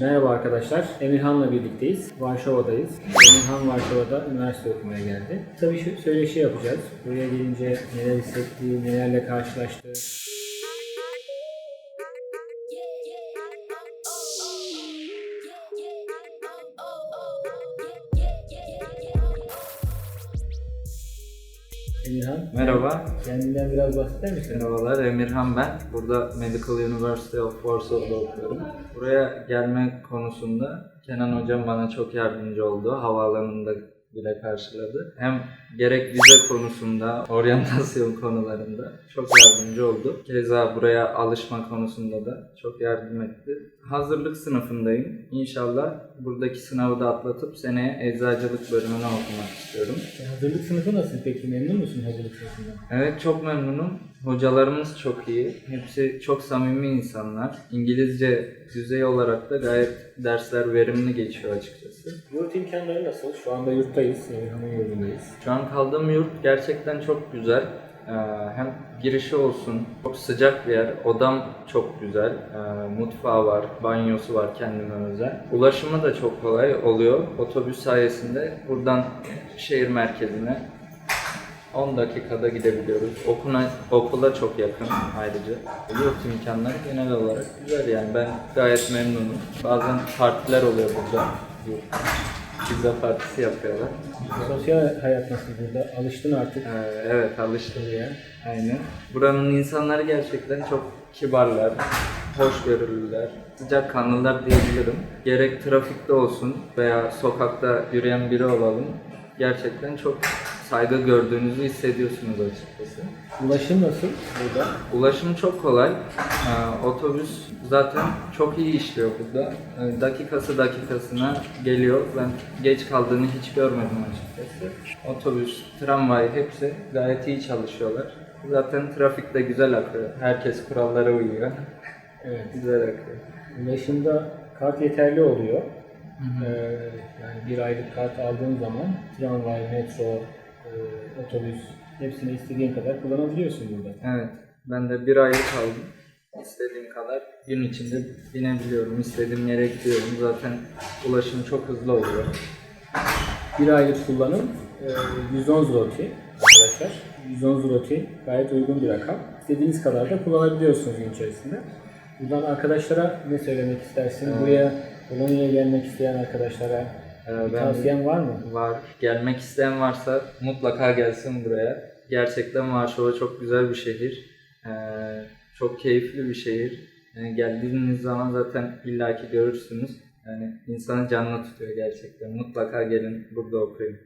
Merhaba arkadaşlar. Emirhan'la birlikteyiz. Varşova'dayız. Emirhan Varşova'da üniversite okumaya geldi. Tabii şu söyleşi yapacağız. Buraya gelince neler hissetti, nelerle karşılaştı. Emirhan, Merhaba, kendinden biraz bahseder misin? merhabalar. Emirhan ben. Burada Medical University of Warsaw'da okuyorum. Buraya gelme konusunda Kenan Hocam bana çok yardımcı oldu. Havaalanında bile karşıladı. Hem gerek vize konusunda, oryantasyon konularında çok yardımcı oldu. Keza buraya alışma konusunda da çok yardım etti. Hazırlık sınıfındayım. İnşallah buradaki sınavı da atlatıp seneye eczacılık bölümünü okumak istiyorum. Hazırlık sınıfı nasıl peki? Memnun musun hazırlık sınıfından? Evet çok memnunum. Hocalarımız çok iyi. Hepsi çok samimi insanlar. İngilizce düzey olarak da gayet dersler verimli geçiyor açıkçası. Yurt imkanları nasıl? Şu anda yurttayız. Emirhan'ın yurdundayız. Şu an kaldığım yurt gerçekten çok güzel. Ee, hem girişi olsun, çok sıcak bir yer. Odam çok güzel. Ee, mutfağı var, banyosu var kendime özel. Ulaşımı da çok kolay oluyor. Otobüs sayesinde buradan şehir merkezine 10 dakikada gidebiliyoruz. Okula, okula çok yakın ayrıca. Yurt imkanları genel olarak güzel yani ben gayet memnunum. Bazen partiler oluyor burada. Pizza partisi yapıyorlar. Sosyal hayat nasıl burada? Alıştın artık Ee, evet alıştım. buraya. Aynen. Buranın insanları gerçekten çok kibarlar, hoşgörülüler, sıcak kanlılar diyebilirim. Gerek trafikte olsun veya sokakta yürüyen biri olalım. Gerçekten çok saygı gördüğünüzü hissediyorsunuz açıkçası. Ulaşım nasıl burada? Ulaşım çok kolay. Ee, otobüs zaten çok iyi işliyor burada. Ee, dakikası dakikasına geliyor. Ben geç kaldığını hiç görmedim açıkçası. Otobüs, tramvay hepsi gayet iyi çalışıyorlar. Zaten trafik de güzel akıyor. Herkes kurallara uyuyor. Evet. güzel akıyor. Ulaşımda kart yeterli oluyor. Ee, yani bir aylık kart aldığın zaman tramvay, metro, e, otobüs hepsini istediğin kadar kullanabiliyorsun burada. Evet. Ben de bir aylık aldım. İstediğim kadar gün içinde binebiliyorum. İstediğim yere gidiyorum. Zaten ulaşım çok hızlı oluyor. Bir aylık kullanım e, 110 zloty arkadaşlar. 110 zloty gayet uygun bir rakam. İstediğiniz kadar da kullanabiliyorsunuz gün içerisinde. Buradan arkadaşlara ne söylemek istersin? Buraya Polonya'ya gelmek isteyen arkadaşlara Ee, ben- tavsiyen var mı? Var. Gelmek isteyen varsa mutlaka gelsin buraya. Gerçekten Varşova çok güzel bir şehir. Ee, çok keyifli bir şehir. Yani geldiğiniz zaman zaten illaki görürsünüz. Yani insanı canlı tutuyor gerçekten. Mutlaka gelin burada okuyun.